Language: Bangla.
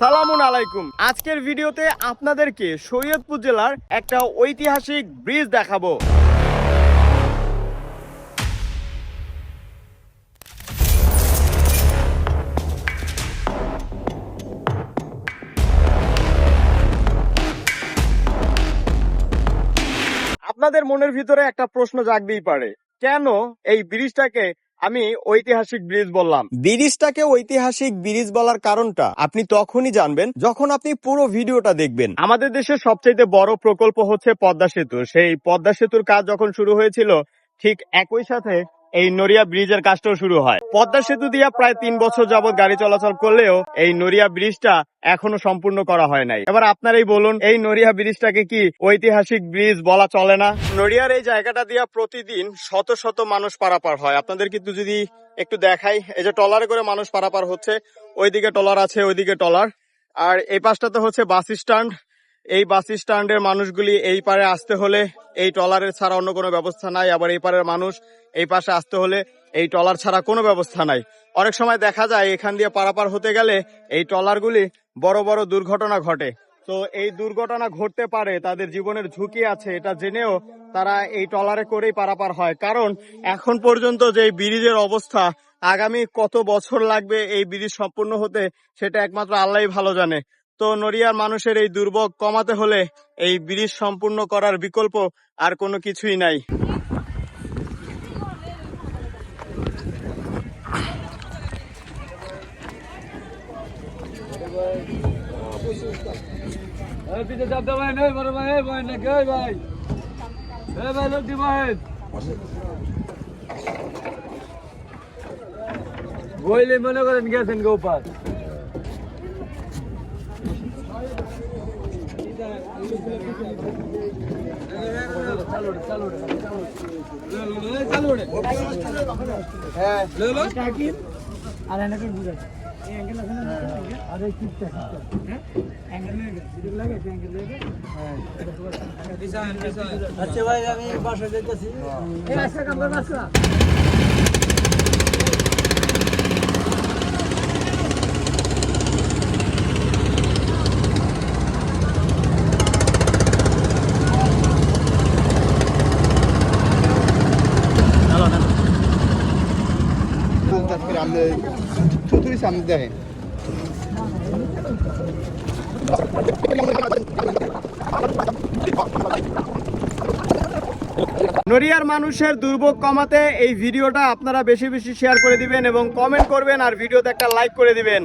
সালামুন আলাইকুম। আজকের ভিডিওতে আপনাদেরকে শরীয়তপুর জেলার একটা ঐতিহাসিক ব্রিজ দেখাবো। আপনাদের মনের ভিতরে একটা প্রশ্ন জাগতেই পারে, কেন এই ব্রিজটাকে আমি ঐতিহাসিক ব্রিজ বললাম। ব্রিজটাকে ঐতিহাসিক ব্রিজ বলার কারণটা আপনি তখনই জানবেন যখন আপনি পুরো ভিডিওটা দেখবেন। আমাদের দেশের সবচেয়ে বড় প্রকল্প হচ্ছে পদ্মা সেতু। সেই পদ্মা সেতুর কাজ যখন শুরু হয়েছিল ঠিক একই সাথে এই নড়িয়া ব্রিজের কাজটাও শুরু হয়। পদ্মা সেতু দিয়ে প্রায় তিন বছর যাবত গাড়ি চলাচল করলেও এই নড়িয়া ব্রিজটা এখনও সম্পূর্ণ করা হয় নাই। এবার আপনারাই বলুন, এই নড়িয়া ব্রিজটাকে কি ঐতিহাসিক ব্রিজ বলা চলে না? নড়িয়ার এই জায়গাটা দিয়া প্রতিদিন শত শত মানুষ পারাপার হয়। আপনাদের কিন্তু যদি একটু দেখাই, এই যে টলারে করে মানুষ পারাপার হচ্ছে, ওইদিকে টলার আছে, ওইদিকে টলার আর এই পাশটাতে হচ্ছে বাস স্ট্যান্ড এই বাস স্ট্যান্ডের মানুষগুলি এই পারে আসতে হলে এই টলারের ছাড়া অন্য কোনো ব্যবস্থা নাই। আবার এই পারের মানুষ এই পাশে আসতে হলে এই টলার ছাড়া কোনো ব্যবস্থা নাই। অনেক সময় দেখা যায় এখান দিয়ে পারাপার হতে গেলে এই টলারগুলি বড় বড় দুর্ঘটনা ঘটে। তো এই দুর্ঘটনা ঘটতে পারে, তাদের জীবনের ঝুঁকি আছে, এটা জেনেও তারা এই টলারে করেই পারাপার হয়। কারণ এখন পর্যন্ত যে ব্রিজের অবস্থা, আগামী কত বছর লাগবে এই ব্রিজ সম্পূর্ণ হতে, সেটা একমাত্র আল্লাহই ভালো জানে। তো নড়িয়ার মানুষের এই দুর্ভোগ কমাতে হলে এই ব্রিজ সম্পূর্ণ করার বিকল্প আর কোনো কিছুই নাই। এই পিছে চাপ দাও ভাই নেই বড় ভাই এই ভাই নাকি এই ভাই এই ভাই লোক দি ভাই বইলে মনে করেন গেছেন গো পার চালু রে, চালু রে, চালু রে। এই, চালু রে। হ্যাঁ লে লো। আর এনাকে বুঝাই এই অ্যাঙ্গেল আছে না আর কিপটা কিপটা আচ্ছা ভাই আমি বাসা যাইতেছি। এই আজকে কাম করবা সামনে নড়িয়ার মানুষের দুর্ভোগ কমাতে এই ভিডিওটা আপনারা বেশি বেশি শেয়ার করে দিবেন এবং কমেন্ট করবেন আর ভিডিওতে একটা লাইক করে দিবেন।